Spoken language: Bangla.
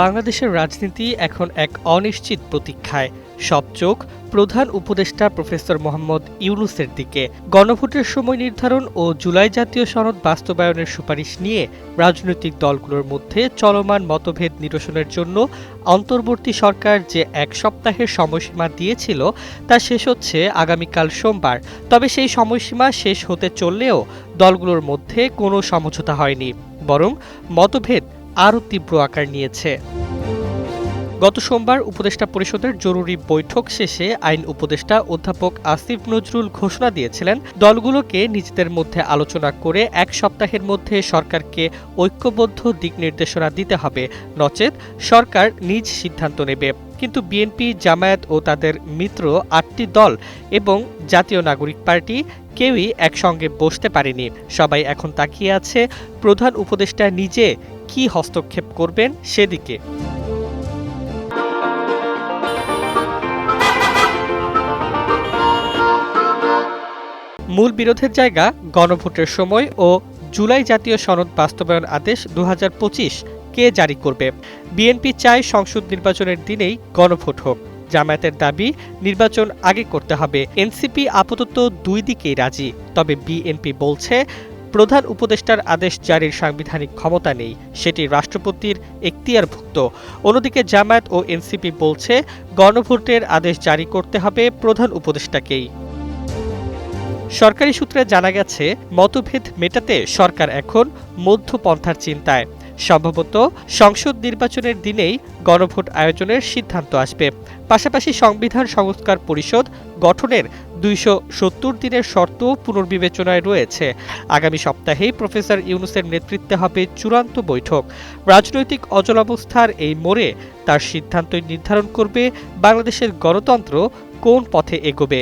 বাংলাদেশের রাজনীতি এখন এক অনিশ্চিত প্রতীক্ষায়। সব চোখ প্রধান উপদেষ্টা প্রফেসর মোহাম্মদ ইউনুসের দিকে। গণভোটের সময় নির্ধারণ ও জুলাই জাতীয় সনদ বাস্তবায়নের সুপারিশ নিয়ে রাজনৈতিক দলগুলোর মধ্যে চলমান মতভেদ নিরসনের জন্য অন্তর্বর্তী সরকার যে এক সপ্তাহের সময়সীমা দিয়েছিল, তা শেষ হচ্ছে আগামীকাল সোমবার। তবে সেই সময়সীমা শেষ হতে চললেও দলগুলোর মধ্যে কোনো সমঝোতা হয়নি, বরং মতভেদ আরও তীব্র আকার নিয়েছে। গত সোমবার উপদেষ্টা পরিষদের জরুরি বৈঠক শেষে আইন উপদেষ্টা অধ্যাপক আসিফ নজরুল ঘোষণা দিয়েছিলেন, দলগুলোকে নিজেদের মধ্যে আলোচনা করে এক সপ্তাহের মধ্যে সরকারকে ঐক্যবদ্ধ দিক নির্দেশনা দিতে হবে। নচেত সরকার নিজ সিদ্ধান্ত নেবে। কিন্তু বিএনপি, জামায়াত ও তাদের মিত্র আটটি দল এবং জাতীয় নাগরিক পার্টি কেউই একসঙ্গে বসতে পারেনি। সবাই এখন তাকিয়ে আছে প্রধান উপদেষ্টা নিজে কি হস্তক্ষেপ করবেন সেদিকে। মূল বিরোধের জায়গা গণভোটের সময় ও জুলাই জাতীয় সনদ বাস্তবায়ন আদেশ দু হাজার পঁচিশ কে জারি করবে। বিএনপি চায় সংসদ নির্বাচনের দিনেই গণভোট হোক। জামায়াতের দাবি, নির্বাচন আগে করতে হবে। এনসিপি আপাতত দুই দিকেই রাজি। তবে বিএনপি বলছে, প্রধান উপদেষ্টার আদেশ জারির সাংবিধানিক ক্ষমতা নেই। সেটি রাষ্ট্রপতির এখতিয়ারভুক্ত। অন্যদিকে জামায়াত ও এনসিপি বলছে, গণভোটের আদেশ জারি করতে হবে প্রধান উপদেষ্টাকেই। সরকারি সূত্রে জানা গেছে, মতভেদ মেটাতে সরকার এখন মধ্যপন্থার চিন্তায়। সম্ভবত সংসদ নির্বাচনের দিনেই গণভোট আয়োজনের সিদ্ধান্ত আসবে। পাশাপাশি সংবিধান সংস্কার পরিষদ গঠনের দুইশো সত্তর দিনের শর্ত পুনর্বিবেচনায় রয়েছে। আগামী সপ্তাহেই প্রফেসর ইউনুসের নেতৃত্বে হবে চূড়ান্ত বৈঠক। রাজনৈতিক অচলাবস্থার এই মোড়ে তার সিদ্ধান্তই নির্ধারণ করবে বাংলাদেশের গণতন্ত্র কোন পথে এগোবে।